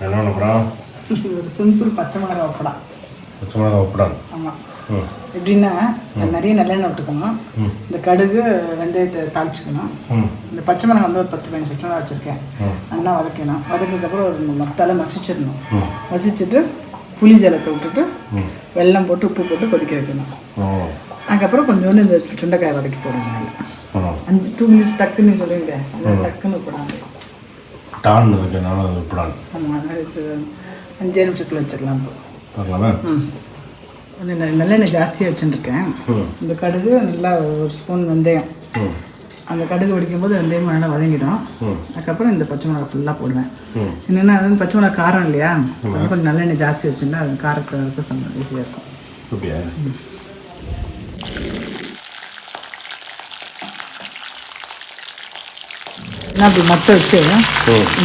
என்ன அப்புறம் ஒரு சிம்பிள் பச்சை மிளகாய் வைப்பலாம் பச்சை மிளகா உப்புடான் ஆமாம் எப்படின்னா நிறைய நல்லெண்ணெய் விட்டுக்கணும். இந்த கடுகு வெந்தயத்தை தாளிச்சுக்கணும். இந்த பச்சை மிளகாய் வந்து ஒரு பத்து பதினஞ்சு செகண்ட் வச்சுருக்கேன். நல்லா வதக்கணும் வதக்கினதுக்கப்புறம் ஒரு மத்தால மசிச்சிடணும். மசிச்சுட்டு புளி ஜலத்தை விட்டுட்டு ம். வெல்லம் போட்டு உப்பு போட்டு கொதிக்க வைக்கணும். அதுக்கப்புறம் கொஞ்சோண்டு இந்த சுண்டைக்காய் வதக்கி ஆ. அஞ்சு டூ மினிட்ஸ் டக்குன்னு சொல்லுங்க. டக்குன்னு போடாங்க டான் வைக்கனால அது அது அஞ்சே நிமிஷத்தில் வச்சிடலாம் பார்க்கலாமா நல்லெண்ணெய் ஜாஸ்தியாக வச்சுருக்கேன் இந்த கடுகு நல்லா ஒரு ஸ்பூன் வெந்தயம். அந்த கடுகு வெடிக்கும் போது வெந்தயம் நல்லா வதங்கிடும். அதுக்கப்புறம் இந்த பச்சை மிளகா ஃபுல்லாக போடுவேன். என்னென்னா அது வந்து பச்சை மிளகா காரம் இல்லையா? கொஞ்சம் நல்லெண்ணெய் ஜாஸ்தி வச்சுருந்தா அது காரத்தை ஈஸியாக இருக்கும் அப்படியா நான் அப்படி மற்ற வச்சு இந்த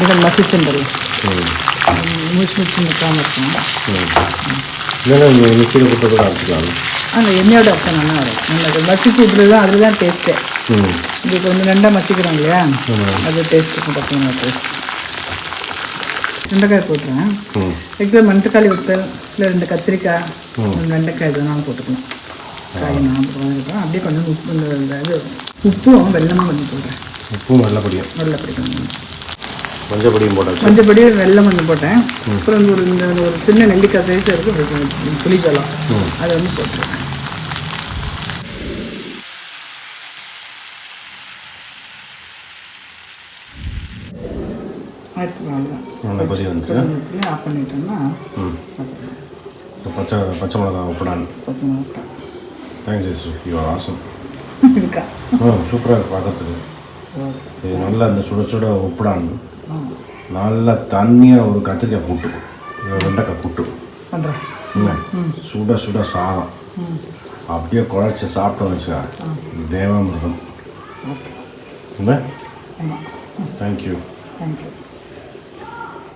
கொஞ்சம் மசிச்சுண்டல் ம் மூச்சு மூச்சு நிற்காம இருக்கும். மிக்சியில் போட்டு கூட அரைச்சிக்கலாம் அந்த எண்ணெயோட அர்த்தம் நல்லா வரும். நல்லா அது மசிச்சு விட்றது தான் அதில் தான் டேஸ்ட்டே இது கொஞ்சம் ரெண்டாக மசிக்கிறோம் இல்லையா? அது டேஸ்ட் இருக்கும் பார்த்தீங்கன்னா டேஸ்ட் வெண்டைக்காய் போட்டுருவேன். ரெகுலர் மணத்தக்காளி வத்தல் இல்லை ரெண்டு கத்திரிக்காய் வெண்டைக்காய் இதெல்லாம் போட்டுக்கணும் காய் நான் போட்டுருவேன் அப்படியே கொஞ்சம் உப்பு இந்த இது உப்பும் வெல்லமும் கொஞ்சம் போடுறேன். உப்பும் வெள்ளைப்படியும் வெள்ளை பிடிக்கும் மஞ்சப்பொடியும் போட்டாச்சு. மஞ்சப்படி வெல்லம் கொஞ்சம் போட்டேன். அப்புறம் ஒரு இந்த ஒரு சின்ன நெல்லிக்காய் சைஸ் இருக்குது புளிஜலம் அதை வந்து அவ்வளோதான் ஆஃப் பண்ணிட்டோம்னா பச்சை பச்சை மிளகா உப்புடான். பச்சை மிளகாய் தேங்க்ஸ் யூ ஆசம் இருக்கா? சூப்பராக இருக்கு பார்க்கறதுக்கு. இது நல்லா இந்த சுட சுட உப்புடான் நல்லா தண்ணியாக ஒரு கத்திரிக்காய் புட்டு ஒரு வெண்டைக்காய் புட்டு பண்ணுறேன் என்ன? சுட சுட சாதம். அப்படியே குழச்சி சாப்பிட்டோம்னு வச்சுக்கா. தேவாமிர்தம். Thank you thank you